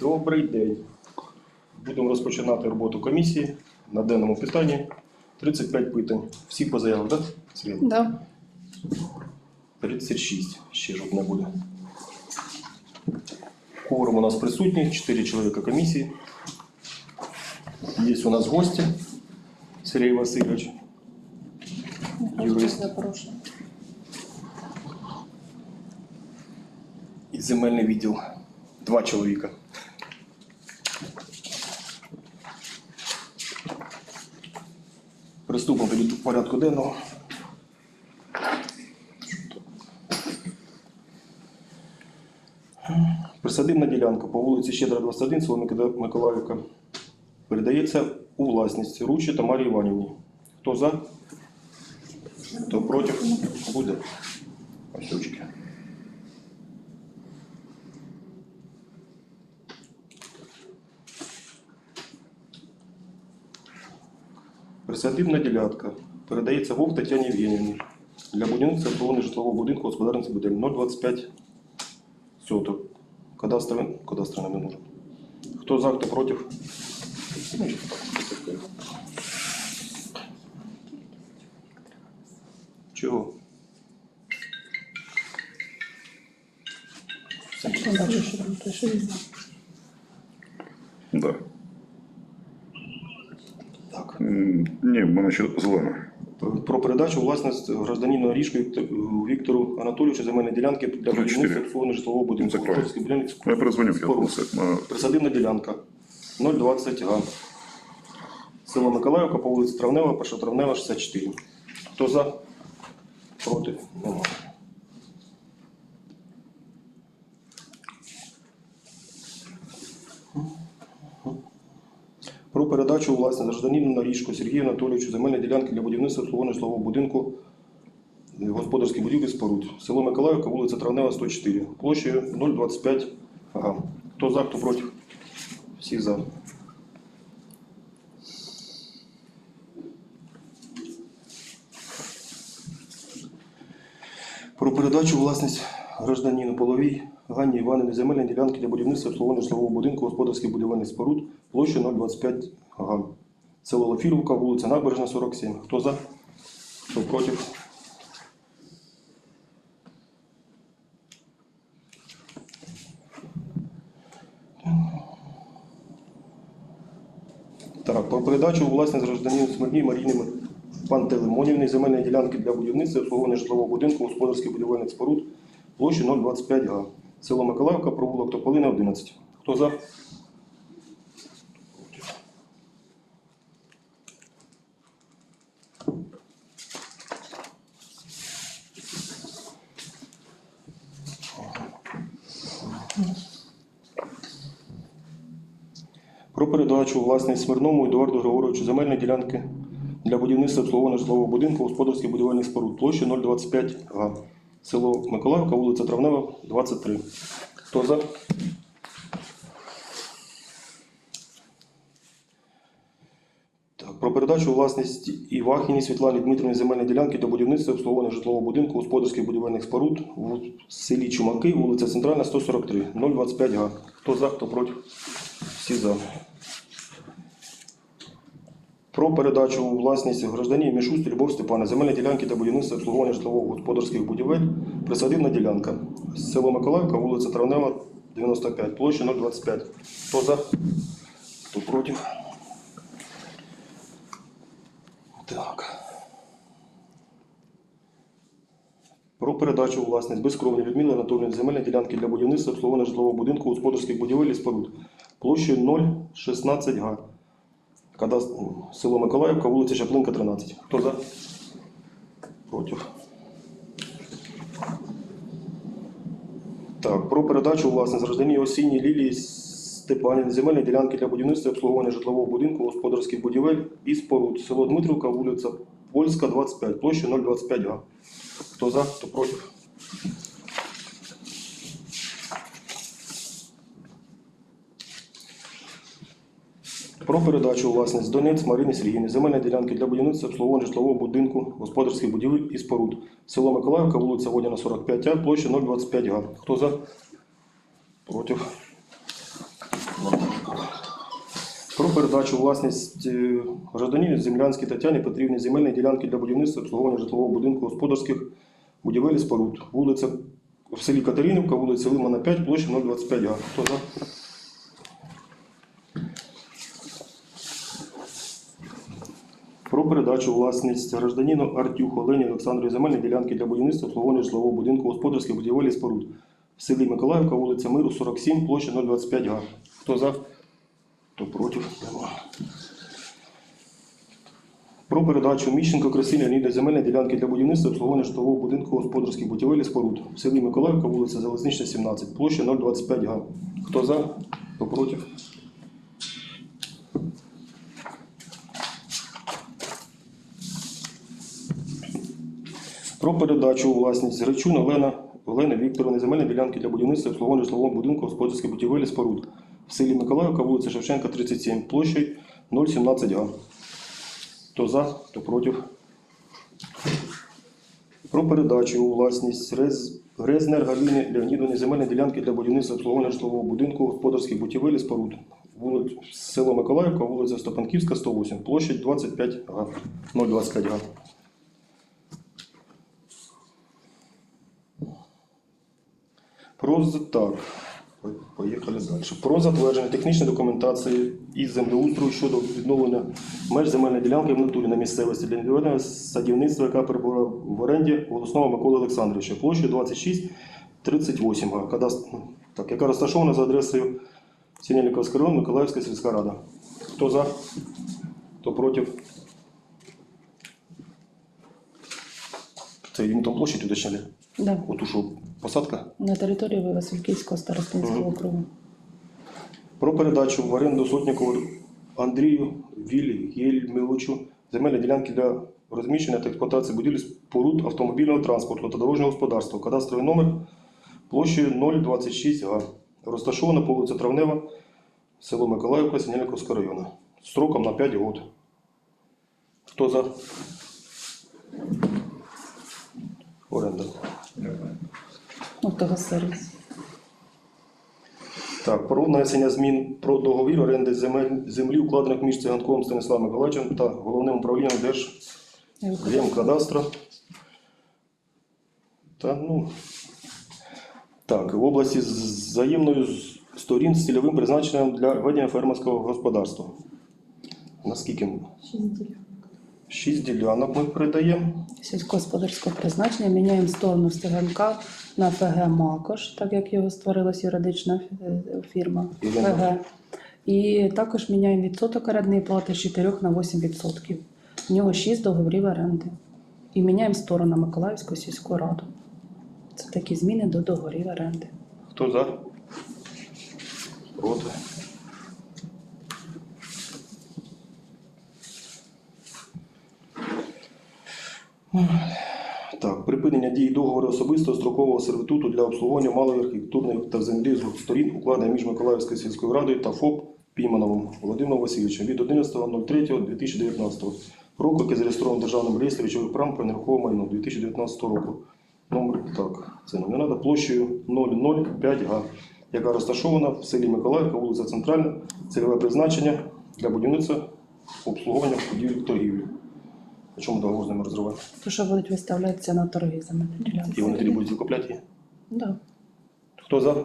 Добрий день. Будемо розпочинати роботу комісії на даному питанні. 35 питань. Всі по заявах, так? Світ? Да. 36. Ще ж одне буде. Кворум у нас присутній, 4 чоловіка комісії. Є у нас гості. Сергій Васильович. Юрист. І земельний відділ. Два чоловіка. Приступимо тоді до порядку денного. Присадибна ділянка по вулиці Щедра 21, село Миколаївка. Передається у власність Ручі Тамарі Іванівні. Хто за? Хто проти? Буде. Ось Присадибна ділянка передається Вовк Тетяні Євгенівні для будівництва обслуговування житлового будинку господарниці будинку 0,25 соток. Кадастровий, кадастровий не нужен. Хто за, хто проти? Чого? Я бачу, що там той, що він. Да. Так. М, Ні, в мене ще зелена. Про передачу власності гражданину Ріжку Віктору Анатолійовичу земельної ділянки для будівництва обслуговування житлового будинку. Я перезвонив, я все. Ділянка 020 га. Село Миколаївка по вулиці Травнева, перша Травнева, 64. Хто за? Проти? Нема. Передачу у власність гражданину Наріжку Сергію Анатолійовичу земельної ділянки для будівництва обслуговування житлового будинку е, господарських будівлі споруд. Село Миколаївка, вулиця Травнева, 104. Площею 0,25 га. Хто за, хто проти? Всі за. Про передачу власність гражданину Половій Ганні Іванівні земельної ділянки для будівництва обслуговування житлового будинку господарських будівельних споруд площею 0,25 га. Село Лофіровка, вулиця Набережна, 47. Хто за? Хто проти? Так, про передачу у власність гражданину Смирній Маріни Пантелеймонівни земельної ділянки для будівництва обслуговування житлового будинку господарських будівельних споруд площі 025 га. Село Миколаївка, провулок Тополина, 11. Хто за? Про передачу власність Смирному Едуарду Григоровичу земельної ділянки для будівництва обслуговування житлового будинку господарських будівельних споруд площі 025 га. Село Миколаївка, вулиця Травнева, 23. Хто за? Про передачу власність Івахіні Світлані Дмитрівні земельної ділянки для будівництва обслуговування житлового будинку господарських будівельних споруд в селі Чумаки, вулиця Центральна, 143, 025 га. Хто за, хто проти? Всі за. Про передачу у власність граждані Мішусті Любов Степана земельні ділянки та будівництва обслуговування житлового господарських будівель, присадибна ділянка. Село Миколаївка, вулиця Травнева, 95, площа 025. Хто за? Хто проти? Так. Про передачу у власність безкровні Людмили Анатоліївни земельні ділянки для будівництва обслуговування житлового будинку господарських будівель і споруд площею 0,16 га. Кадастр... Село Миколаївка, вулиця Чаплинка, 13. Хто за? Проти. Так, про передачу у власність граждані осінній Лілії Степанівни земельні ділянки для будівництва обслуговування житлового будинку, господарських будівель і споруд. Село Дмитрівка, вулиця Польська, 25, площа 0,25 га. Хто за, хто проти? Про передачу у власність Донець Марини Сергіївни земельні ділянки для будівництва обслуговування житлового будинку, господарських будівель і споруд. Село Миколаївка, вулиця Водяна, 45 А, площа 025 га. Хто за? Проти. Про передачу власність е, гражданину Землянській Тетяні потрібні земельні ділянки для будівництва обслуговування житлового будинку господарських будівель і споруд. Вулиця в селі Катеринівка, вулиця Лимана 5, площа 025 га. Хто за? Про передачу власність гражданину Артюху Олені Олександрої земельної ділянки для будівництва обслуговування житлового будинку господарських будівель і споруд. В селі Миколаївка, вулиця Миру, 47, площа 025 га. Хто за? Хто проти? Про передачу Міщенко Красилі Леоніда земельної ділянки для будівництва обслуговування житлового будинку господарських будівель і споруд. В селі Миколаївка, вулиця Залізнична, 17, площа 025 га. Хто за? Хто проти? Про передачу у власність Гречун Олена Олени Вікторовни земельної ділянки для будівництва обслуговування житлового будинку господарських будівель споруд. В селі Миколаївка, вулиця Шевченка, 37, площею 017 га. Хто за, хто проти. Про передачу у власність Рез... Грезнер Галіни Леонідовні земельної ділянки для будівництва обслуговування житлового будинку господарських будівель і споруд. Вулиць... Село Миколаївка, вулиця Стопанківська, 108, площадь 25 га. 025 га. Про так. Поїхали далі. Про затвердження технічної документації із землеустрою щодо відновлення меж земельної ділянки в натурі на місцевості для індивідуального садівництва, яка перебуває в оренді Волосного Миколи Олександровича, площею 26 38 га, так, яка розташована за адресою Сінельниковський район, Миколаївська сільська рада. Хто за? Хто проти? Це він там площадь уточнили? Да. Оту що посадка? На території Васильківського старостинського округу. Про передачу в оренду сотнику Андрію Вільгельмовичу земельні ділянки для розміщення та експлуатації будівлі споруд автомобільного транспорту та дорожнього господарства. Кадастровий номер площею 026 га. Розташована по вулиці Травнева, село Миколаївка, Синельниковського району. Строком на 5 років. Хто за? Оренда. Ну, того сервіс. Так, про внесення змін про договір оренди земель, землі, укладених між Циганковим Станіславом Миколаївичем та головним управлінням Держгемкадастру. Та, ну, так, в області з взаємною сторін з цільовим призначенням для ведення фермерського господарства. Наскільки? ми? Шість ділянок ми передаємо. Сільськогосподарського призначення міняємо сторону Стеганка на ФГ Макош, так як його створилась юридична е, фірма. ФГ. І також міняємо відсоток орендної плати з 4 на 8 відсотків. В нього 6 договорів оренди. І міняємо сторону Миколаївську сільську раду. Це такі зміни до договорів оренди. Хто за? Проти. Припинення дії договору особистого строкового сервітуту для обслуговування малої архітектурної та землі з сторін, укладений між Миколаївською сільською радою та ФОП Пімановим Володимиром Васильовичем від 11.03.2019 року, який зареєстрований в Державному реєстрі речових прав про нерухоме майно 2019 року. Номер так, це нам не треба, площею 005 га, яка розташована в селі Миколаївка, вулиця Центральна, цільове призначення для будівництва обслуговування будівель торгівлі. На чому договор з ними розривати? То, що будуть виставлятися на торги ділянки. І вони тоді будуть викупляти її. Да. Хто за?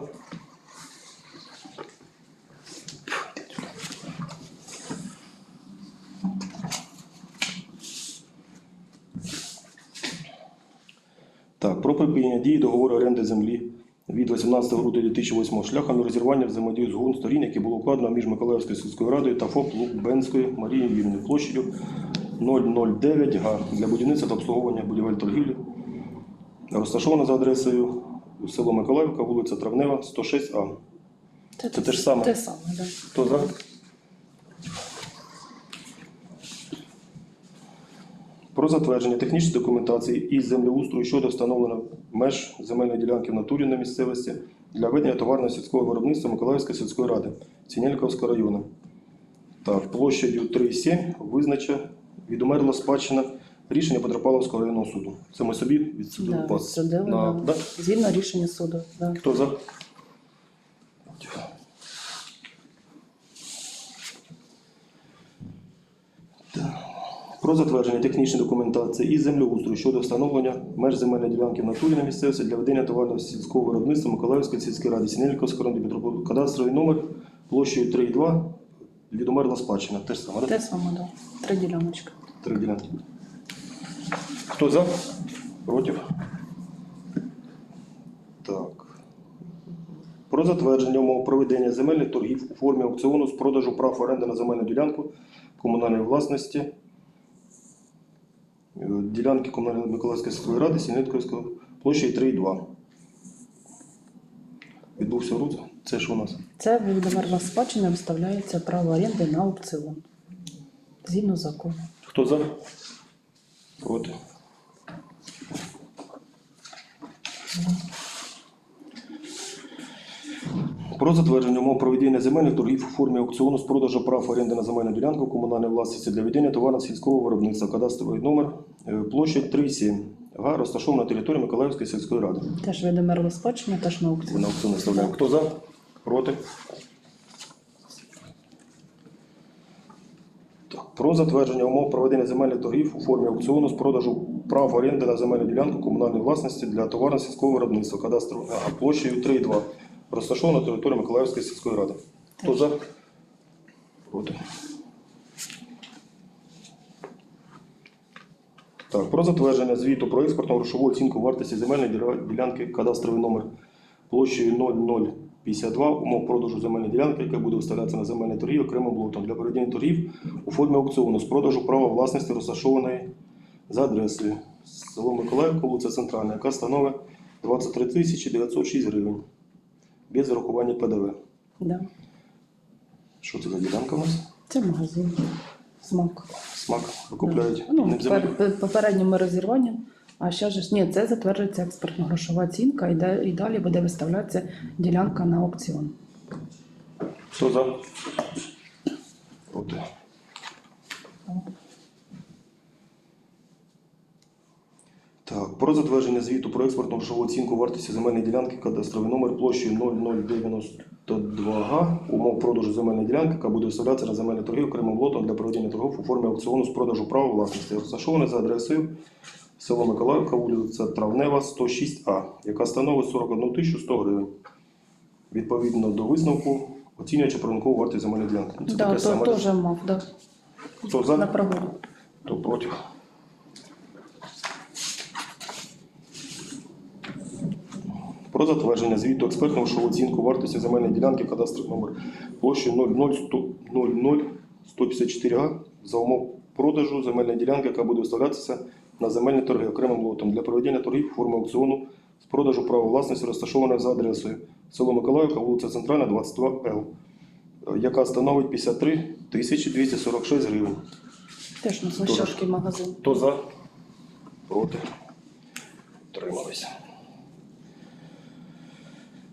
Так, про припинення дії договору оренди землі від 18 грудня 2008 шляхом розірвання взаємодії з гун сторін, яке було укладено між Миколаївською сільською радою та ФОП Лубенською Марією Юрівною площею 009 га для будівництва та обслуговування будівель торгівлі Розташована за адресою село Миколаївка, вулиця Травнева, 106А. Це те ж саме. Те саме, да. Хто за? Про затвердження технічної документації із землеустрою щодо встановлення меж земельної ділянки в натурі на місцевості для ведення товарного сільського виробництва Миколаївської сільської ради Цінельковського району. Так, площадю 3,7 визнача відумерла спадщина рішення Петропавловського районного суду. Це ми собі відсудили Да, пас. відсудили, На- да. да? Згідно рішення суду. Да. Хто за? Про затвердження технічної документації і землеустрою щодо встановлення меж земельної ділянки в натурі на місцевості для ведення товарного сільського виробництва Миколаївської сільської ради Сінельниковського району Дніпропетровського. Кадастровий номер площею 3,2 відомерла спадщина. Те ж саме, да? Те саме, да. Три діляночки. Три ділянки. Хто за? Проти? Так. Про затвердження умов проведення земельних торгів у формі аукціону з продажу прав оренди на земельну ділянку комунальної власності. Ділянки комунальної Миколаївської сільської ради Сінетковської площею 3,2. Відбувся рух. Це що у нас? Це відомерла спадщина виставляється право оренди на аукціон. Згідно закону. Хто за? Проти. Про затвердження умов проведення земельних торгів у формі аукціону з продажу прав оренди на земельну ділянку комунальної власності для ведення товарно сільського виробництва. Кадастровий номер площадь 3,7. Га розташована на території Миколаївської сільської ради. Теж відомерла спадщина, теж на аукціон. На аукціон виставляємо. Хто за? Проти? Так. Про затвердження умов проведення земельних торгів у формі аукціону з продажу прав оренди на земельну ділянку комунальної власності для товарно сільського виробництва кадастру а, площею 3,2. Розташована на території Миколаївської сільської ради. Хто за? Проти. Так, про затвердження звіту про експортну грошову оцінку вартості земельної ділянки кадастровий номер площею 0052 умов продажу земельної ділянки, яка буде виставлятися на земельний торгів окремим лотом для проведення торгів у формі аукціону з продажу права власності розташованої за адресою село Миколаївка, вулиця Центральна, яка становить 23 тисячі 906 гривень без зарахування ПДВ. Да. Що це за ділянка у нас? Це магазин. Смак смак викупляють. Ну, ну пер- попередньо ми розірвання. А ще ж ні, це затверджується експертно-грошова оцінка, і, да- і далі буде виставлятися ділянка на аукціон. Хто за? Проти. Так, про затвердження звіту про експортну грошову оцінку вартості земельної ділянки кадастровий номер площею 0090 2Г умов продажу земельної ділянки, яка буде вставлятися на земельні торги окремим лотом для проведення торгів у формі аукціону з продажу права власності, розташований за адресою село Миколаївка, вулиця Травнева, 106А, яка становить 41 100 гривень. Відповідно до висновку, оцінюючи ринкову вартість земельної ділянки. Ну, це да, таке то, саме. теж мав, да. Хто за? На прогулку. Хто проти? Про затвердження звіту експертного шоу оцінку вартості земельної ділянки кадастровий номер площі 00154 га за умов продажу земельної ділянки, яка буде виставлятися на земельні торги окремим лотом для проведення торгів у формі аукціону з продажу права власності, розташованої за адресою село Миколаївка, вулиця Центральна, 22Л, яка становить 53 246 гривень. Теж на площадки магазин. Хто за? Проти? Утрималися.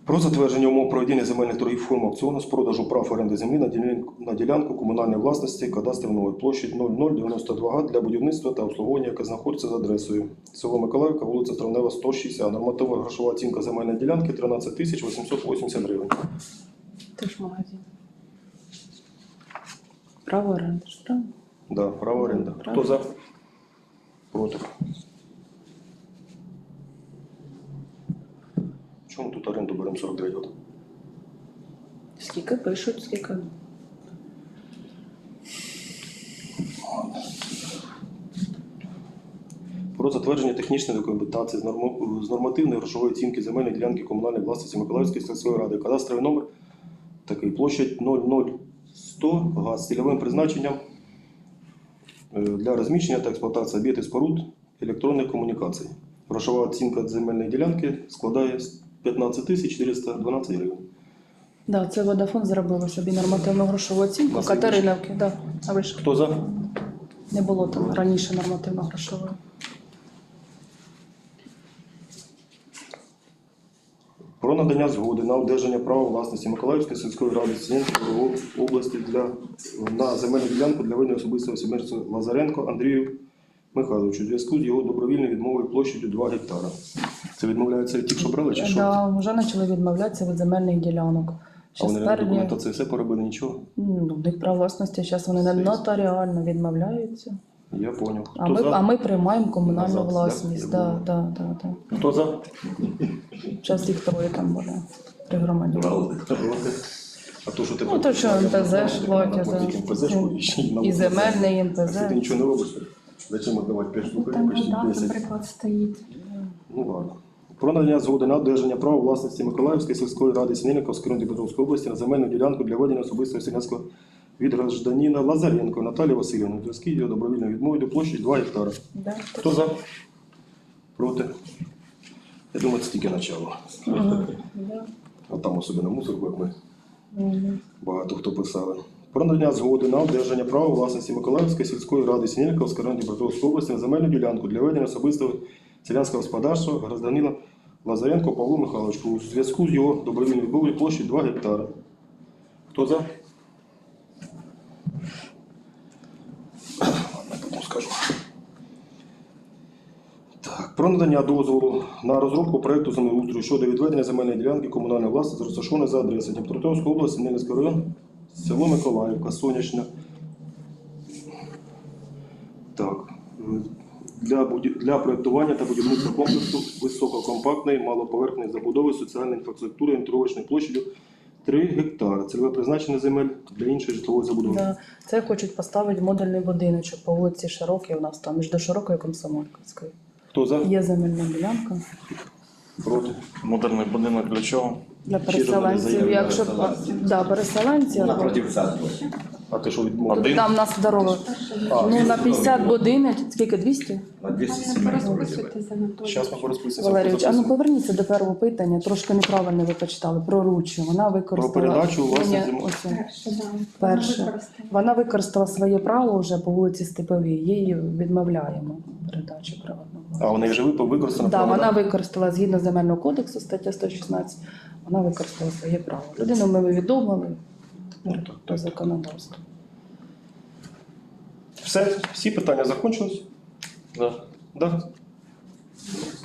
Про затвердження умов проведення земельних торгів форм аукціону з продажу прав оренди землі на ділянку, на ділянку комунальної власності кадастрової площі 0092 га для будівництва та обслуговування, яка знаходиться за адресою село Миколаївка, вулиця Травнева, 160. Нормативна грошова оцінка земельної ділянки 13 тисяч 880 гривень. Теж магазин. Право оренди, ж правильно? Да, право оренди. Хто за? Проти. Чому тут оренду беремо 49 років? Скільки пишуть, скільки. Про затвердження технічної документації з, з нормативної грошової оцінки земельної ділянки комунальної власності Миколаївської сільської ради. Кадастровий номер такий площадь 00100 га з цільовим призначенням е, для розміщення та експлуатації об'єктів споруд електронних комунікацій. Грошова оцінка земельної ділянки складає 15 тисяч 412 гривень. Да, це Водафон зробили собі нормативну грошову оцінку. Катеринівки, да. А ви ж Хто за? не було там раніше нормативно грошової. Про надання згоди на одержання права власності Миколаївської сільської ради Сінської області для, на земельну ділянку для ведення особистого сімейства Лазаренко Андрію Михайловичу у зв'язку з його добровільною відмовою площею 2 гектара. Це відмовляється від тих, що брали, чи що? Да, вже почали відмовлятися від земельних ділянок. А Ще вони на спереді, документації все поробили, нічого. ну, в них право власності, зараз вони Стоїть. нотаріально відмовляються. Я понял. Хто А ми, за? а ми приймаємо комунальну Назад, да? власність. Да, да, да, да. Хто за? Зараз їх троє там буде при громаді. Проти. А то, що ти Ну, то, що МПЗ ж платять, й І земельний А МПЗ. Ти нічого не робиш? Зачем віддавати 5 штук, Там почти вода, 10? наприклад, стоїть. Ну ладно. Про надання згоди на одержання права власності Миколаївської сільської ради Синельниковської району Дніпропетровської області на земельну ділянку для ведення особистого селянського від гражданина Лазаренко Наталії Васильівни. У зв'язку з його добровільною відмовою до площі 2 гектара. Да. Хто за? Проти? Я думаю, це тільки начало. Да. А там особливо мусорку, як ми Мгм. багато хто писали. Про надання згоди на одержання права власності Миколаївської сільської ради Синельниковської району Дніпропетровської області на земельну ділянку для ведення особистого селянського господарства гражданина Лазаренко Павлу Михайловичу у зв'язку з його добровільною відмовою площі 2 гектари. Хто за? Про надання дозволу на розробку проекту землеустрою щодо відведення земельної ділянки комунальної власності, розташованої за адресою Дніпропетровської області, Ненецький район, село Миколаївка, Сонячне. Так. Для, для проєктування та будівництва комплексу висококомпактної малоповерхної забудови соціальної інфраструктури орієнтировочною площадю 3 гектари. Цільове призначення земель для іншої житлової забудови. Да. Це хочуть поставити модульний будиночок по вулиці Широкій у нас там, між Широкою і Комсомольською. Хто за? Є земельна ділянка Проти? Модерний будинок для чого? для переселенців. Якщо переселенців. да, переселенці, або- Напротив церкви. А ти що відмовив? Один? там нас. А, Ну, на 50 будинок, скільки 200? На 200 Пане, сімей. порозписуйте за Анатолія. Зараз ми порозписуємося. Валерійович, а ну поверніться до першого питання. Трошки неправильно ви почитали про ручу. Вона використала Про передачу у власність Ні, ось. Перше, да. Перше. Вона використала своє право вже по вулиці Степовій. Її відмовляємо передачі приватного. А вони вже випав використано? Да, вона використала згідно земельного кодексу, стаття 116, вона використала своє право. Людину ми відомили Ну, так, по так. законодавству. Все, всі питання закончились? Да. Да.